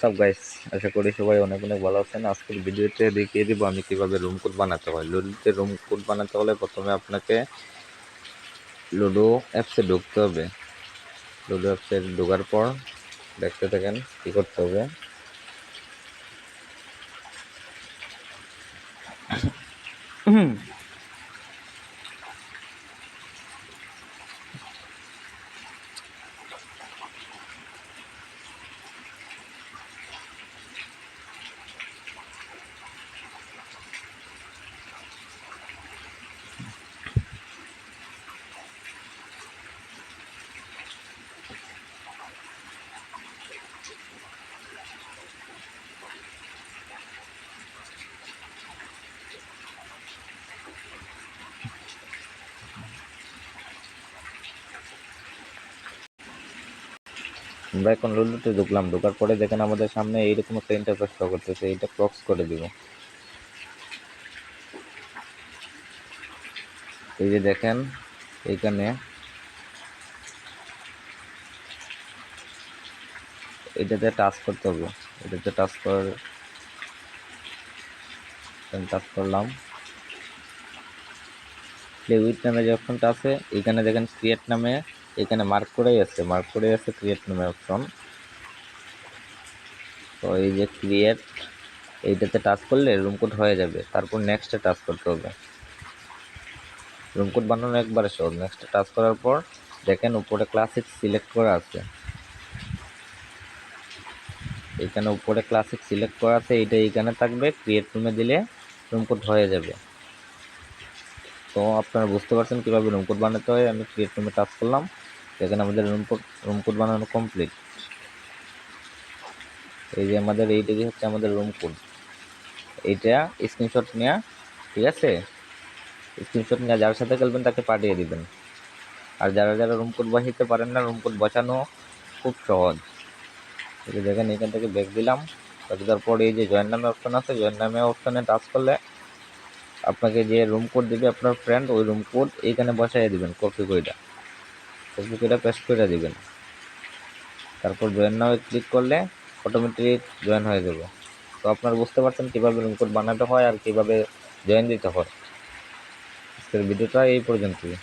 সব গাইস আশা করি সবাই অনেক অনেক ভালো আছেন। আজকের ভিডিওতে দেখিয়ে দিব আমি কীভাবে রুম কোড বানাতে হয়। লুডোতে রুম কোড বানাতে হলে প্রথমে আপনাকে লুডো অ্যাপসে ঢুকতে হবে। লুডো অ্যাপসে ঢোকার পর দেখতে থাকেন কী করতে হবে। আমরা এখন লুডোতে ঢুকলাম, ঢোকার পরে দেখেন আমাদের সামনে এইরকম একটা ইন্টারফেস শো করতেছে, এইটা ক্রক্স করে দিব। এই যে দেখেন, এইখানে এটাতে টাচ করতে হবে, এটাতে টাচ করার টাচ করলাম। প্লে উইথ নামে যে অপশনটা আছে এখানে দেখেন ক্রিয়েট নামে এখানে মার্ক করেই আছে মার্ক করেই আছে ক্রিয়েট নামে অপশন তো এই যে ক্রিয়েট এইটাতে টাচ করলে রুম কোড হয়ে যাবে। তারপর নেক্সটে টাচ করতে হবে। রুম কোড বানানো একবারে সহজ। নেক্সটে টাচ করার পর দেখেন উপরে ক্লাসিক সিলেক্ট করা আছে। এখানে উপরে ক্লাসিক সিলেক্ট করা আছে, এইটা এইখানে থাকবে। ক্রিয়েট রুমে দিলে রুম কোড হয়ে যাবে। তো আপনারা বুঝতে পারছেন কীভাবে রুম কোড বানাতে হয়। আমি ক্রিয়েট রুমে টাচ করলাম। এখানে আমাদের রুম কোড রুম কোড বানানো কমপ্লিট এই যে আমাদের এইটা যে হচ্ছে আমাদের রুম কোড এইটা স্ক্রিনশট নেওয়া ঠিক আছে? স্ক্রিনশট নেওয়া যার সাথে খেলবেন তাকে পাঠিয়ে দিবেন। আর যারা যারা রুম কোড বসাইতে পারেন না রুম কোড বসানো খুব সহজ। দেখেন, এখান থেকে ব্যাক দিলাম। দেওয়ার পরে এই যে জয়েন নামে অপশন আছে জয়েন নামে অপশনে টাচ করলে আপনাকে যে রুম কোড দিবে আপনার ফ্রেন্ড ওই রুম কোড এইখানে বসাই দিবেন কপি কইটা কপি এটা পেস্ট করে দিবেন। তারপর জয়েন নাও ক্লিক করলে অটোমেটিক জয়েন হয়ে যাবে। তো আপনারা বুঝতে পারছেন কীভাবে রুম কোড বানাতে হয় আর কীভাবে জয়েন দিতে হয়। আজকের ভিডিওটা এই পর্যন্তই।